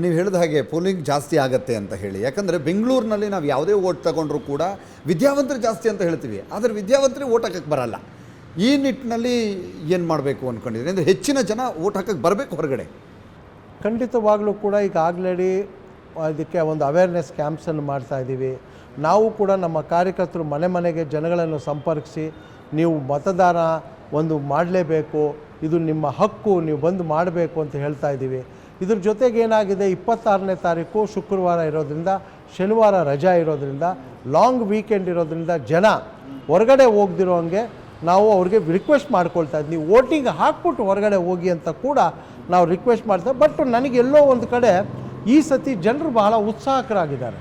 ನೀವು ಹೇಳಿದ ಹಾಗೆ ಪೋಲಿಂಗ್ ಜಾಸ್ತಿ ಆಗುತ್ತೆ ಅಂತ ಹೇಳಿ. ಯಾಕಂದರೆ ಬೆಂಗಳೂರಿನಲ್ಲಿ ನಾವು ಯಾವುದೇ ಓಟ್ ತಗೊಂಡ್ರೂ ಕೂಡ ವಿದ್ಯಾವಂತರು ಜಾಸ್ತಿ ಅಂತ ಹೇಳ್ತೀವಿ. ಆದರೆ ವಿದ್ಯಾವಂತರಿಗೆ ಓಟ್ ಹಾಕಕ್ಕೆ ಬರಲ್ಲ. ಈ ನಿಟ್ಟಿನಲ್ಲಿ ಏನು ಮಾಡಬೇಕು ಅಂದ್ಕೊಂಡಿದ್ರಿ ಅಂದರೆ ಹೆಚ್ಚಿನ ಜನ ಓಟ್ ಹಾಕಕ್ಕೆ ಬರಬೇಕು ಹೊರಗಡೆ. ಖಂಡಿತವಾಗ್ಲೂ ಕೂಡ ಈಗ ಆಗ್ಲೇಡಿ ಅದಕ್ಕೆ ಒಂದು ಅವೇರ್ನೆಸ್ ಕ್ಯಾಂಪ್ಸನ್ನು ಮಾಡ್ತಾ ಇದ್ದೀವಿ. ನಾವು ಕೂಡ ನಮ್ಮ ಕಾರ್ಯಕರ್ತರು ಮನೆ ಮನೆಗೆ ಜನಗಳನ್ನು ಸಂಪರ್ಕಿಸಿ ನೀವು ಮತದಾನ ಒಂದು ಮಾಡಲೇಬೇಕು. ಇದು ನಿಮ್ಮ ಹಕ್ಕು, ನೀವು ಬಂದು ಮಾಡಬೇಕು ಅಂತ ಹೇಳ್ತಾ ಇದ್ದೀವಿ. ಇದ್ರ ಜೊತೆಗೆ ಏನಾಗಿದೆ, ಇಪ್ಪತ್ತಾರನೇ ತಾರೀಕು ಶುಕ್ರವಾರ ಇರೋದ್ರಿಂದ, ಶನಿವಾರ ರಜಾ ಇರೋದ್ರಿಂದ ಲಾಂಗ್ ವೀಕೆಂಡ್ ಇರೋದ್ರಿಂದ ಜನ ಹೊರಗಡೆ ಹೋಗ್ದಿರೋ ಹಂಗೆ ನಾವು ಅವ್ರಿಗೆ ರಿಕ್ವೆಸ್ಟ್ ಮಾಡ್ಕೊಳ್ತಾ ಇದ್ವಿ. ನೀವು ವೋಟಿಂಗ್ ಹಾಕ್ಬಿಟ್ಟು ಹೊರಗಡೆ ಹೋಗಿ ಅಂತ ಕೂಡ ನಾವು ರಿಕ್ವೆಸ್ಟ್ ಮಾಡ್ತೇವೆ ಬಟ್ ನನಗೆಲ್ಲೋ ಒಂದು ಕಡೆ ಈ ಸತಿ ಜನರು ಬಹಳ ಉತ್ಸಾಹಕರಾಗಿದ್ದಾರೆ.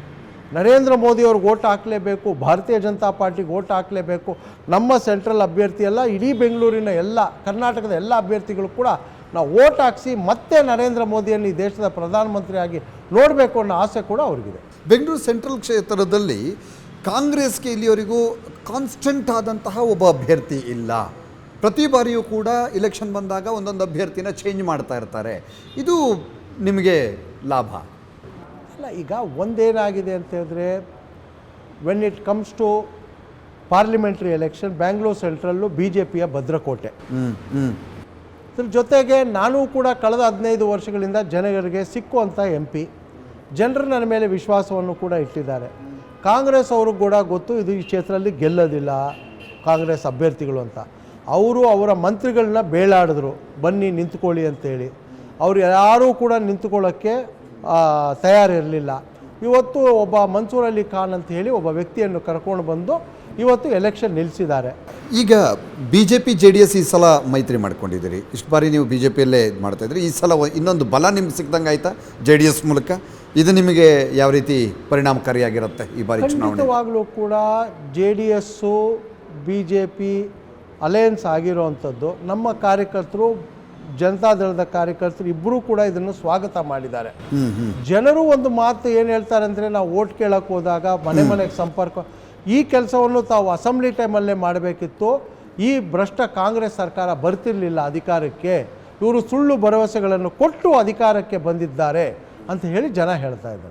ನರೇಂದ್ರ ಮೋದಿ ಅವ್ರಿಗೆ ಓಟ್ ಹಾಕಲೇಬೇಕು, ಭಾರತೀಯ ಜನತಾ ಪಾರ್ಟಿಗೆ ಓಟ್ ಹಾಕಲೇಬೇಕು, ನಮ್ಮ ಸೆಂಟ್ರಲ್ ಅಭ್ಯರ್ಥಿ ಎಲ್ಲ, ಇಡೀ ಬೆಂಗಳೂರಿನ ಎಲ್ಲ, ಕರ್ನಾಟಕದ ಎಲ್ಲ ಅಭ್ಯರ್ಥಿಗಳು ಕೂಡ ನಾವು ಓಟ್ ಹಾಕಿಸಿ ಮತ್ತೆ ನರೇಂದ್ರ ಮೋದಿಯನ್ನು ಈ ದೇಶದ ಪ್ರಧಾನಮಂತ್ರಿಯಾಗಿ ನೋಡಬೇಕು ಅನ್ನೋ ಆಸೆ ಕೂಡ ಅವ್ರಿಗಿದೆ. ಬೆಂಗಳೂರು ಸೆಂಟ್ರಲ್ ಕ್ಷೇತ್ರದಲ್ಲಿ ಕಾಂಗ್ರೆಸ್ಗೆ ಇಲ್ಲಿಯವರೆಗೂ ಕಾನ್ಸ್ಟೆಂಟ್ ಆದಂತಹ ಒಬ್ಬ ಅಭ್ಯರ್ಥಿ ಇಲ್ಲ. ಪ್ರತಿ ಬಾರಿಯೂ ಕೂಡ ಇಲೆಕ್ಷನ್ ಬಂದಾಗ ಒಂದೊಂದು ಅಭ್ಯರ್ಥಿನ ಚೇಂಜ್ ಮಾಡ್ತಾ ಇರ್ತಾರೆ. ಇದು ನಿಮಗೆ ಲಾಭ? ಅಲ್ಲ ಈಗ ಒಂದೇನಾಗಿದೆ ಅಂತ ಹೇಳಿದ್ರೆ when it comes to parliamentary election Bangalore central B J ಪಿಯ ಭದ್ರಕೋಟೆ. ಹ್ಞೂ ಹ್ಞೂ ಇದ್ರ ಜೊತೆಗೆ ನಾನು ಕೂಡ ಕಳೆದ ಹದಿನೈದು ವರ್ಷಗಳಿಂದ ಜನರಿಗೆ ಸಿಕ್ಕುವಂಥ ಎಂ ಪಿ. ಜನರು ನನ್ನ ಮೇಲೆ ವಿಶ್ವಾಸವನ್ನು ಕೂಡ ಇಟ್ಟಿದ್ದಾರೆ. ಕಾಂಗ್ರೆಸ್ ಅವರು ಕೂಡ ಗೊತ್ತು, ಇದು ಈ ಕ್ಷೇತ್ರದಲ್ಲಿ ಗೆಲ್ಲೋದಿಲ್ಲ, ಕಾಂಗ್ರೆಸ್ ಅಭ್ಯರ್ಥಿಗಳು ಅಂತ. ಅವರು ಅವರ ಮಂತ್ರಿಗಳನ್ನ ಬೇಳಾಡಿದ್ರು ಬನ್ನಿ ನಿಂತ್ಕೊಳ್ಳಿ ಅಂತೇಳಿ. ಅವ್ರು ಯಾರೂ ಕೂಡ ನಿಂತ್ಕೊಳ್ಳೋಕ್ಕೆ ತಯಾರಿರಲಿಲ್ಲ. ಇವತ್ತು ಒಬ್ಬ ಮನ್ಸೂರ್ ಅಲಿ ಖಾನ್ ಅಂತ ಹೇಳಿ ಒಬ್ಬ ವ್ಯಕ್ತಿಯನ್ನು ಕರ್ಕೊಂಡು ಬಂದು ಇವತ್ತು ಎಲೆಕ್ಷನ್ ನಿಲ್ಲಿಸಿದ್ದಾರೆ ಈಗ B J P J D S ಈ ಸಲ ಮೈತ್ರಿ ಮಾಡ್ಕೊಂಡಿದ್ದೀರಿ. ಇಷ್ಟು ಬಾರಿ ನೀವು ಬಿ ಜೆ ಪಿಯಲ್ಲೇ ಇದು ಮಾಡ್ತಾ ಇದ್ರಿ. ಈ ಸಲ ಇನ್ನೊಂದು ಬಲ ನಿಮ್ಗೆ ಸಿಕ್ದಂಗೆ ಆಯ್ತಾ ಜೆ ಡಿ ಎಸ್ ಮೂಲಕ? ಇದು ನಿಮಗೆ ಯಾವ ರೀತಿ ಪರಿಣಾಮಕಾರಿಯಾಗಿರುತ್ತೆ ಈ ಬಾರಿ ಖಂಡಿತವಾಗಲೂ ಕೂಡ J D S B J P alliance ಆಗಿರೋವಂಥದ್ದು ನಮ್ಮ ಕಾರ್ಯಕರ್ತರು ಜನತಾದಳದ ಕಾರ್ಯಕರ್ತರು ಇಬ್ಬರೂ ಕೂಡ ಇದನ್ನು ಸ್ವಾಗತ ಮಾಡಿದ್ದಾರೆ. ಜನರು ಒಂದು ಮಾತು ಏನು ಹೇಳ್ತಾರೆ ಅಂದರೆ ನಾವು ಓಟ್ ಕೇಳಕ್ಕೆ ಹೋದಾಗ ಮನೆ ಮನೆಗೆ ಸಂಪರ್ಕ ಈ ಕೆಲಸವನ್ನು ತಾವು ಅಸೆಂಬ್ಲಿ ಟೈಮಲ್ಲೇ ಮಾಡಬೇಕಿತ್ತು ಈ ಭ್ರಷ್ಟ ಕಾಂಗ್ರೆಸ್ ಸರ್ಕಾರ ಬರ್ತಿರಲಿಲ್ಲ ಅಧಿಕಾರಕ್ಕೆ ಇವರು ಸುಳ್ಳು ಭರವಸೆಗಳನ್ನು ಕೊಟ್ಟು ಅಧಿಕಾರಕ್ಕೆ ಬಂದಿದ್ದಾರೆ ಅಂತ ಹೇಳಿ ಜನ ಹೇಳ್ತಾ ಇದ್ದಾರೆ.